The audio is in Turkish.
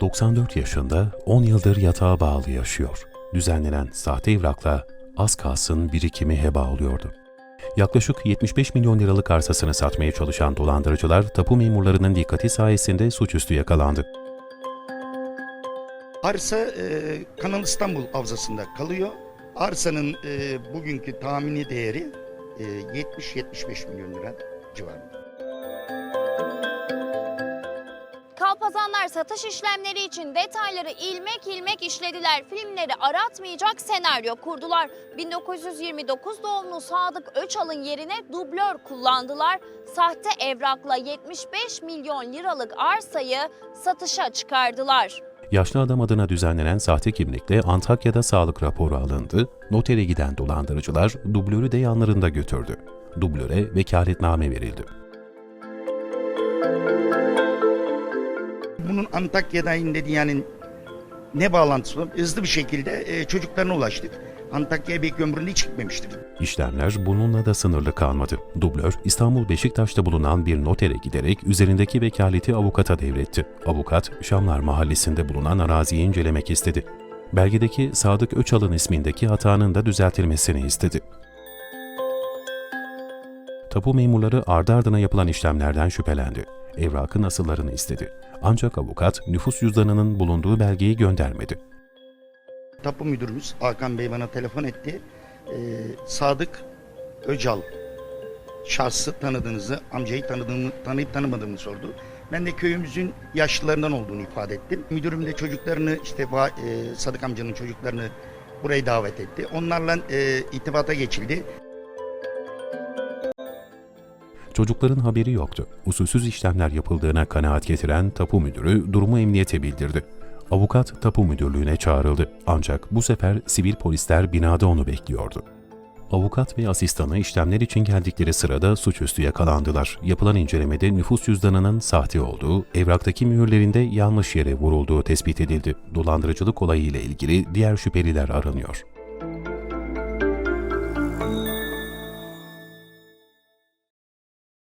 94 yaşında 10 yıldır yatağa bağlı yaşıyor. Düzenlenen sahte evrakla az kalsın birikimi heba oluyordu. Yaklaşık 75 milyon liralık arsasını satmaya çalışan dolandırıcılar tapu memurlarının dikkati sayesinde suçüstü yakalandı. Arsa e, Kanal İstanbul Havzası'nda kalıyor. Arsanın e, bugünkü tahmini değeri e, 70-75 milyon lira civarında. Kalpazanlar satış işlemleri için detayları ilmek ilmek işlediler. Filmleri aratmayacak senaryo kurdular. 1929 doğumlu Sadık Öçal'ın yerine dublör kullandılar. Sahte evrakla 75 milyon liralık arsayı satışa çıkardılar. Yaşlı adam adına düzenlenen sahte kimlikle Antakya'da sağlık raporu alındı. Notere giden dolandırıcılar dublörü de yanlarında götürdü. Dublöre vekaletname verildi. Bunun Antakya'da inledi yani ne bağlantısı var? Hızlı bir şekilde e, çocuklarına ulaştık. Antakya'ya belki ömründe hiç gitmemiştir. İşlemler bununla da sınırlı kalmadı. Dublör, İstanbul Beşiktaş'ta bulunan bir notere giderek üzerindeki vekaleti avukata devretti. Avukat, Şamlar Mahallesi'nde bulunan araziyi incelemek istedi. Belgedeki Sadık Öçal'ın ismindeki hatanın da düzeltilmesini istedi. Tapu memurları ardı ardına yapılan işlemlerden şüphelendi. Evrakın asıllarını istedi. Ancak avukat nüfus cüzdanının bulunduğu belgeyi göndermedi. Tapu müdürümüz Hakan Bey bana telefon etti. E, Sadık Öcal şahsı tanıdığınızı, amcayı tanıdığımı, tanıyıp tanımadığımı sordu. Ben de köyümüzün yaşlılarından olduğunu ifade ettim. Müdürüm de çocuklarını işte e, Sadık amcanın çocuklarını buraya davet etti. Onlarla e, itibata geçildi. Çocukların haberi yoktu. Usulsüz işlemler yapıldığına kanaat getiren tapu müdürü durumu emniyete bildirdi. Avukat tapu müdürlüğüne çağrıldı. Ancak bu sefer sivil polisler binada onu bekliyordu. Avukat ve asistanı işlemler için geldikleri sırada suçüstü yakalandılar. Yapılan incelemede nüfus cüzdanının sahte olduğu, evraktaki mühürlerinde yanlış yere vurulduğu tespit edildi. Dolandırıcılık olayı ile ilgili diğer şüpheliler aranıyor.